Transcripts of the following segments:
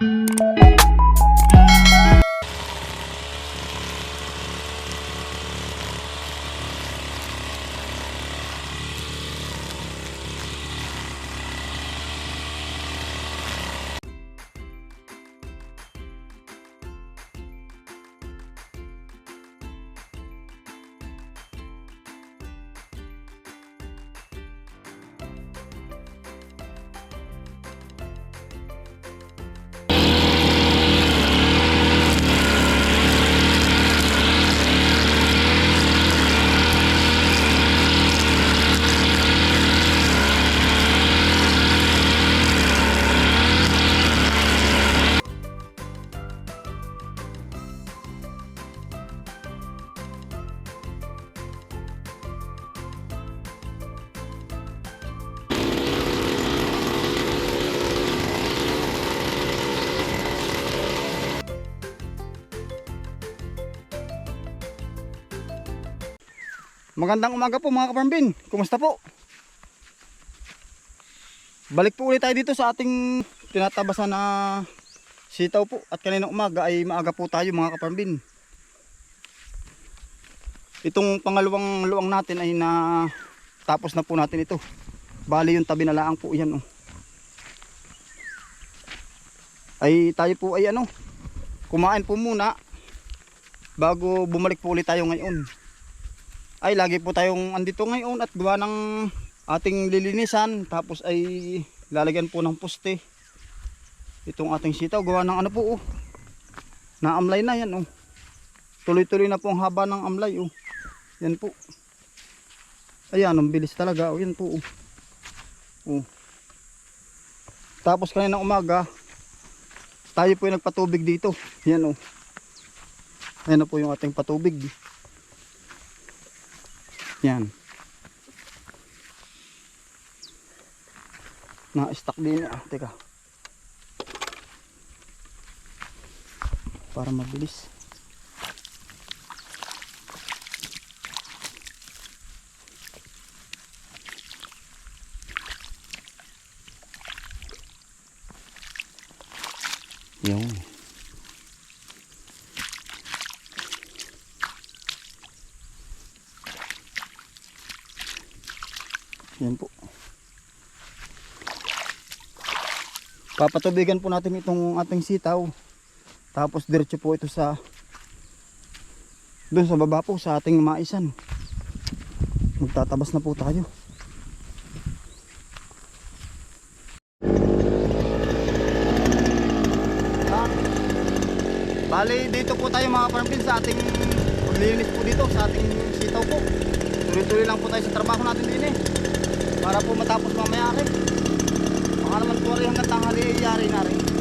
Música Magandang umaga po mga kaparambin. Kumusta po? Balik po ulit tayo dito sa ating tinatabasan na sitaw po. At kaninang umaga ay maaga po tayo mga kaparambin. Itong pangalawang luwang natin ay na tapos na po natin ito. Bali yung tabi na laang po yan. Oh. Ay tayo po ay ano, kumain po muna bago bumalik po ulit tayo ngayon ay lagi po tayong andito ngayon at gawa ng ating lilinisan. Tapos ay lalagyan po ng poste. Itong ating sitaw gawa ng ano po oh. Naamlay na yan oh. Tuloy tuloy na po ang haba ng amlay oh. Yan po. Ayan ang bilis talaga oh. Yan po oh, oh. tapos kanina umaga tayo po yung nagpatubig dito. Yan oh. Ayan na po yung ating patubig yan. Na-stuck din ah. Teka. Para mabilis. Yun. Yan po. Papatubigan po natin itong ating sitaw. Tapos diretso po ito sa doon sa baba po sa ating maisan. Magtatabas na po tayo. Bali dito po tayo mga farmkin sa ating paglilinis po dito sa ating sitaw po. Tuloy-tuloy lang po tayo sa trabaho natin din eh. Para po matapos mamaya rin. Baka naman po rin hanggang tanghali ay yari na rin.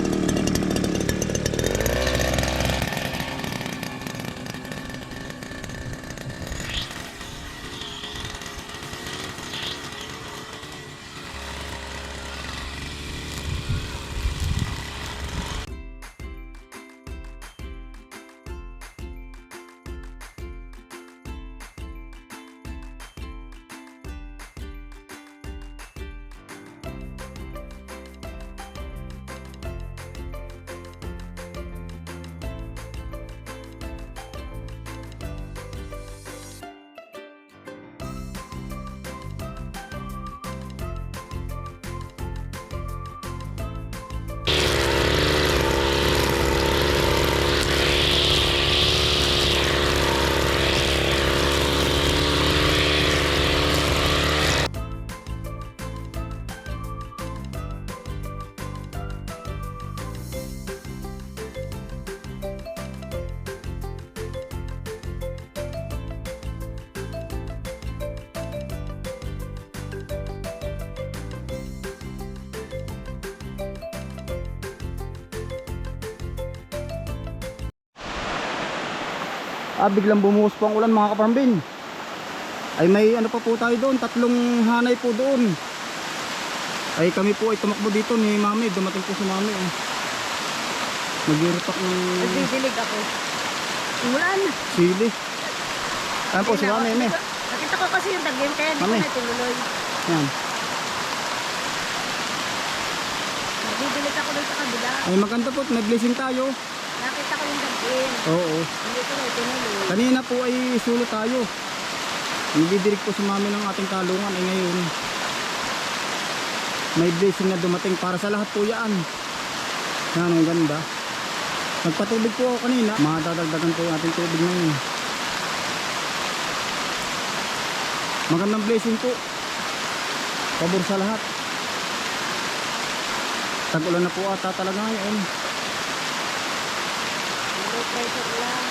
Ah, biglang bumuhos po ang ulan mga kaparambin. Ay may ano pa po tayo doon, tatlong hanay po doon. Ay kami po ay tumakbo dito ni Mami, dumating po si Mami. Eh. Mag-irupak ng Nagdidilig ako. Umulan. sili. Ayan po si Mami, Mami. Nakita ko kasi yung dagim, kaya di ko Mami. na tinuloy. Yan. Nagdidilig ako doon sa kabila. Ay maganda po, nag-blessing tayo. Dagim. Oo. Hindi na. Kanina po ay sulo tayo. Nagdidirik po si mami ng ating talungan ay ngayon. May blessing na dumating para sa lahat po yan. Yan, ang ganda. Nagpatubig po ako kanina. Makadadagdagan po yung ating tubig ngayon. Magandang blessing po. Pabor sa lahat. Tag-ulan na po ata talaga ngayon. Pressure lang.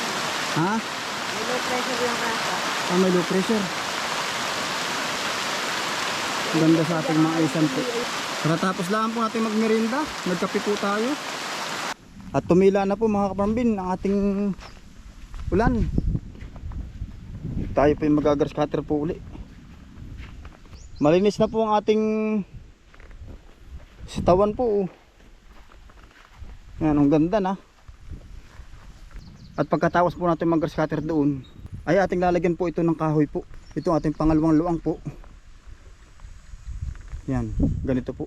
Ha? May low pressure lang kaka. Ah, may low pressure. Ganda sa ating mga isan po. Karatapos lang po natin magmerinda. Nagkape po tayo. At tumila na po mga kaparambin ang ating ulan. Tayo po yung magagas cutter po uli. Malinis na po ang ating sitawan po. oh. Yan, ang ganda na. At pagkatapos po natin mag-grass cutter doon, ay ating lalagyan po ito ng kahoy po. Ito ating pangalawang luang po. Yan, ganito po.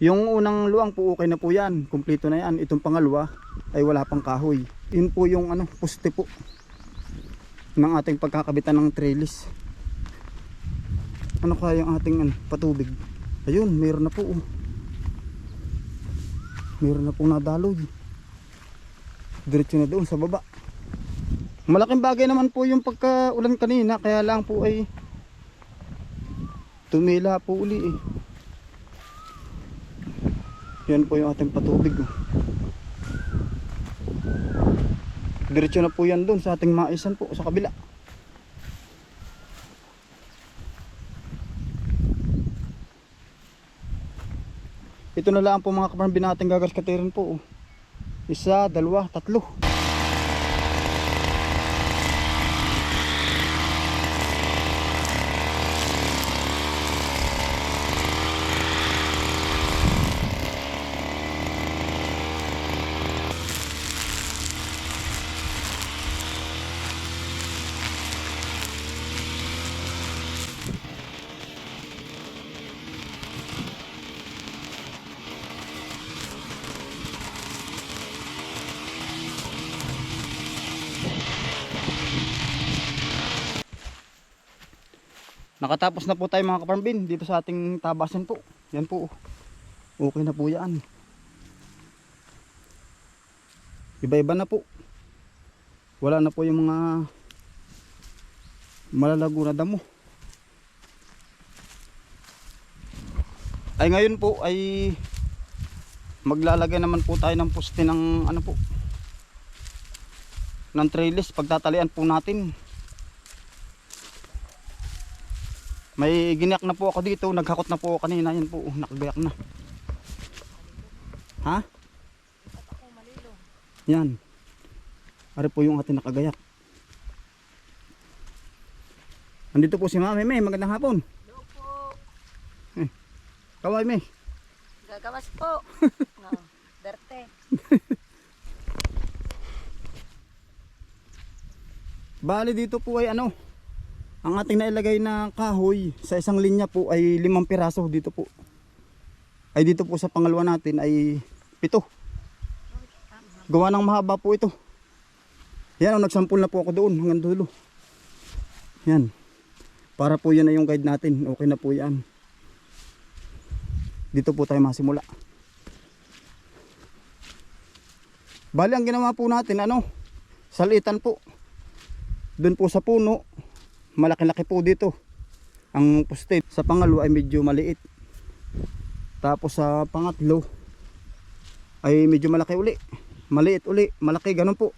Yung unang luang po okay na po yan. Kumpleto na yan. Itong pangalawa ay wala pang kahoy. Yun po yung ano, poste po ng ating pagkakabitan ng trellis. Ano kaya yung ating ano, patubig? Ayun, meron na po. oh. Meron na pong nadaloy. Diretso na doon sa baba. Malaking bagay naman po yung pagka-ulan kanina. Kaya lang po ay tumila po uli eh. Yan po yung ating patubig. Oh. Diretso na po yan doon sa ating maisan po sa kabila. Ito na lang po mga kaparambin natin gagas katirin po. oh. Isa, dalawa, tatlo. Nakatapos na po tayo mga kaparambin dito sa ating tabasan po. Yan po. Okay na po yan. Iba-iba na po. Wala na po yung mga malalago na damo. Ay ngayon po ay maglalagay naman po tayo ng poste ng ano po ng trellis pagtatalian po natin May giniyak na po ako dito, naghakot na po ako kanina, yan po, oh, nakagayak na. Ha? Yan. Ari po yung ating nakagayak. Andito po si Mami May, magandang hapon. Hello po. Kaway May. Gagawas po. no. Derte. Bali dito po ay ano, ang ating nailagay na kahoy sa isang linya po ay limang piraso dito po. Ay dito po sa pangalawa natin ay pito. Gawa ng mahaba po ito. Yan, oh, nagsampul na po ako doon hanggang dulo. Yan. Para po yan na yung guide natin. Okay na po yan. Dito po tayo masimula. Bali, ang ginawa po natin, ano, salitan po. Doon po sa puno, malaki-laki po dito. Ang poste. Sa pangalo ay medyo maliit. Tapos sa pangatlo ay medyo malaki uli. Maliit uli, malaki ganun po.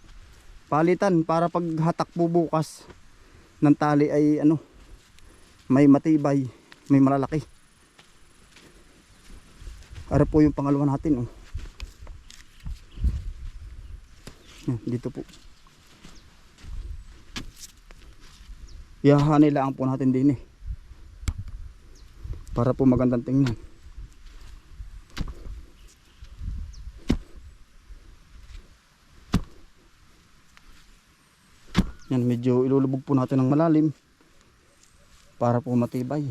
Palitan para pag hatak po bukas ng tali ay ano may matibay, may malalaki. Ara po yung pangalawa natin oh. Dito po. Yahan nila ang po natin din eh. Para po magandang tingnan. Yan, medyo ilulubog po natin ng malalim. Para po matibay.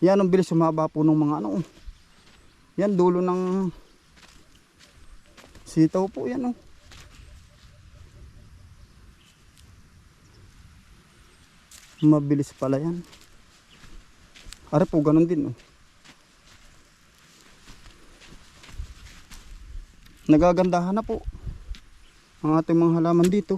Yan, ang bilis sumaba po ng mga ano. Yan, dulo ng sitaw po yan oh. Mabilis pala yan. Ara po, ganun din oh. Nagagandahan na po ang ating mga halaman dito.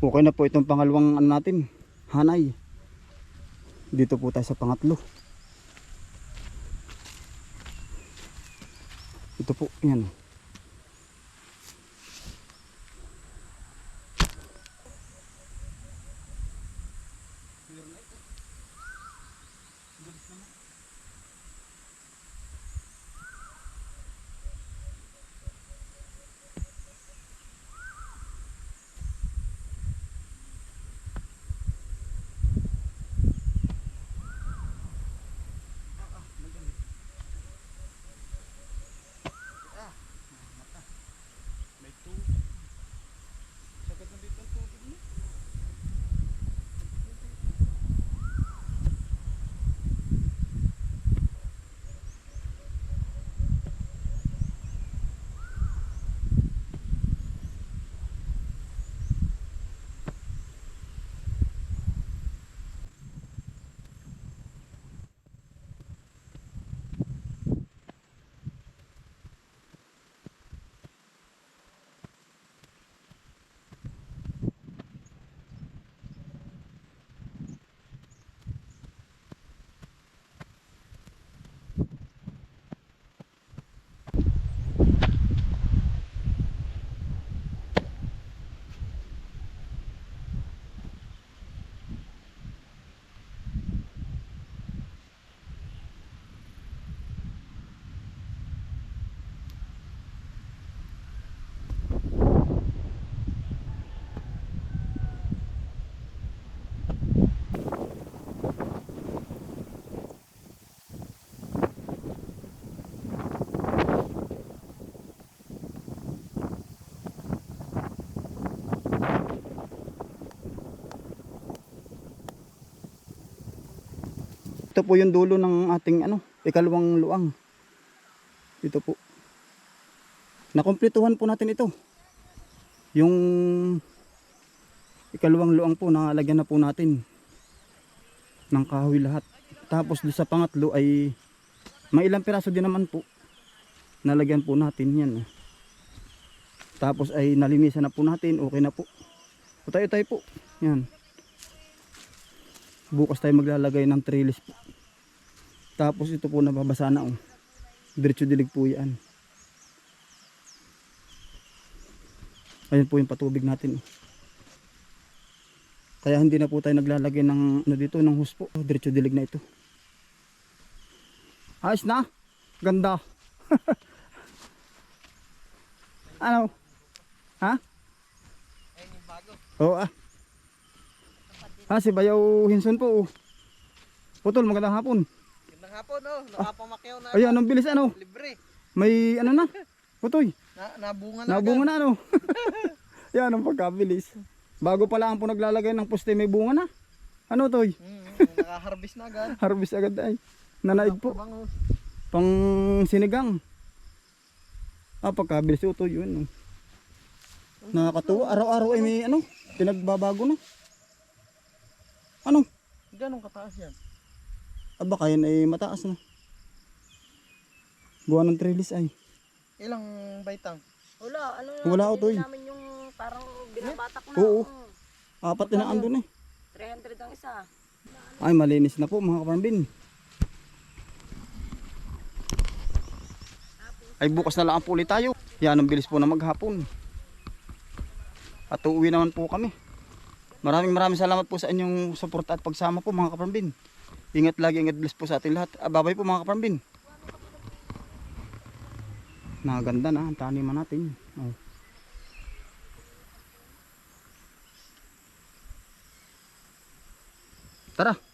Okay na po itong pangalawang ano natin, hanay. Dito po tayo sa pangatlo. Ito po, yan. Ito po yung dulo ng ating ano, ikalawang luang. Ito po. Nakomplituhan po natin ito. Yung ikalawang luang po, nalagyan na po natin ng kahoy lahat. Tapos doon sa pangatlo ay may ilang piraso din naman po. Nalagyan po natin yan. Tapos ay nalinisan na po natin, okay na po. O tayo tayo po. Yan. Bukas tayo maglalagay ng trellis po. Tapos ito po nababasa na oh. Diretso dilig po yan. Ayan po yung patubig natin. oh. Kaya hindi na po tayo naglalagay ng ano dito ng hose po. Oh, diretso dilig na ito. Ayos na. Ganda. ano? Ha? Oo ah. Ah, si Bayaw Hinson po. oh. Putol, magandang hapon. Magandang hapon, oh. Nakapamakyaw na. Ayan, ang bilis ano. Libre. May ano na. Putoy, Na, nabunga na. nabunga na ano. Yan ang pagkabilis. Bago pa lang po naglalagay ng poste may bunga na. Ano toy? Hmm, nakaharvest na agad. Harvest agad ay. Nanaig po. Pang sinigang. Ah, pagkabilis ito yun. oh. Nakakatuwa. Araw-araw ay may ano. Pinagbabago na. Ano? Ganong kataas yan? Aba, kaya ay mataas na. Gawa ng trellis ay. Ilang baitang? Wala, ano na, Wala, binili Otoy. namin yung parang binabatak na. Oo. Mm, Apat na andun eh. 300 ang isa. Ay, malinis na po mga kaparambin. Ay, bukas na lang po ulit tayo. Yan, ang bilis po na maghapon. At uuwi naman po kami. Maraming maraming salamat po sa inyong suporta at pagsama po mga kaparambin. Ingat lagi, ingat bless po sa ating lahat. Ah, babay po mga kaparambin. Maganda na ang taniman natin. Oh. Tara!